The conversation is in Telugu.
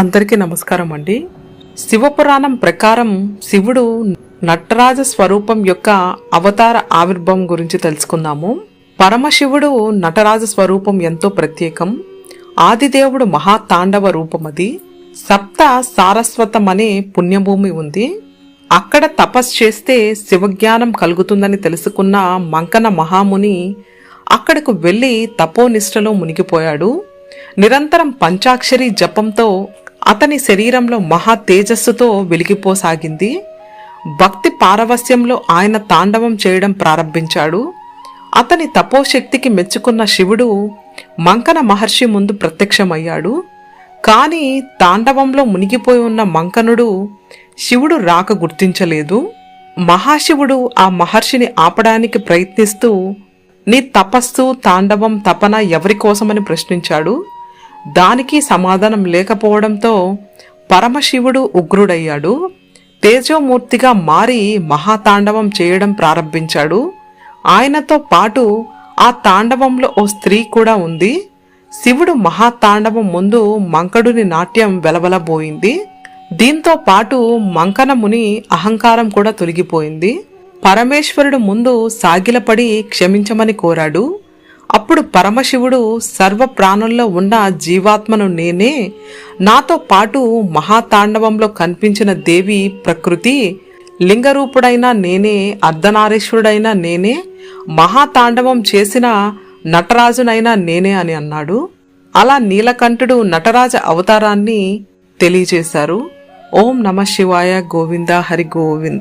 అందరికీ నమస్కారం అండి. శివపురాణం ప్రకారం శివుడు నటరాజ స్వరూపం యొక్క అవతార ఆవిర్భావం గురించి తెలుసుకుందాము. పరమశివుడు నటరాజ స్వరూపం ఎంతో ప్రత్యేకం. ఆదిదేవుడు మహాతాండవ రూపం అది సప్త సారస్వతం అనే పుణ్యభూమి ఉంది. అక్కడ తపస్ చేస్తే శివజ్ఞానం కలుగుతుందని తెలుసుకున్న మంకన మహాముని అక్కడకు వెళ్ళి తపోనిష్టలో మునిగిపోయాడు. నిరంతరం పంచాక్షరి జపంతో అతని శరీరంలో మహా తేజస్సుతో వెలిగిపోసాగింది. భక్తి పారవస్యంలో ఆయన తాండవం చేయడం ప్రారంభించాడు. అతని తపోశక్తికి మెచ్చుకున్న శివుడు మంకన మహర్షి ముందు ప్రత్యక్షమయ్యాడు. కానీ తాండవంలో మునిగిపోయి ఉన్న మంకనుడు శివుడు రాక గుర్తించలేదు. మహాశివుడు ఆ మహర్షిని ఆపడానికి ప్రయత్నిస్తూ నీ తపస్సు తాండవం తపన ఎవరి కోసమని ప్రశ్నించాడు. దానికి సమాధానం లేకపోవడంతో పరమశివుడు ఉగ్రుడయ్యాడు. తేజోమూర్తిగా మారి మహాతాండవం చేయడం ప్రారంభించాడు. ఆయనతో పాటు ఆ తాండవంలో ఓ స్త్రీ కూడా ఉంది. శివుడు మహాతాండవం ముందు మంకడుని నాట్యం వెలవలబోయింది. దీంతో పాటు మంకనముని అహంకారం కూడా తొలగిపోయింది. పరమేశ్వరుడు ముందు సాగిలపడి క్షమించమని కోరాడు. అప్పుడు పరమశివుడు సర్వ ప్రాణుల్లో ఉన్న జీవాత్మను నేనే నాతో పాటు మహాతాండవంలో కనిపించిన దేవి ప్రకృతి లింగరూపుడైన నేనే అర్ధనారీశ్వరుడైన నేనే మహాతాండవం చేసిన నటరాజునైనా నేనే అని అన్నాడు. అలా నీలకంఠుడు నటరాజ అవతారాన్ని తెలియజేశారు. ఓం నమ శివాయ గోవింద హరి గోవింద.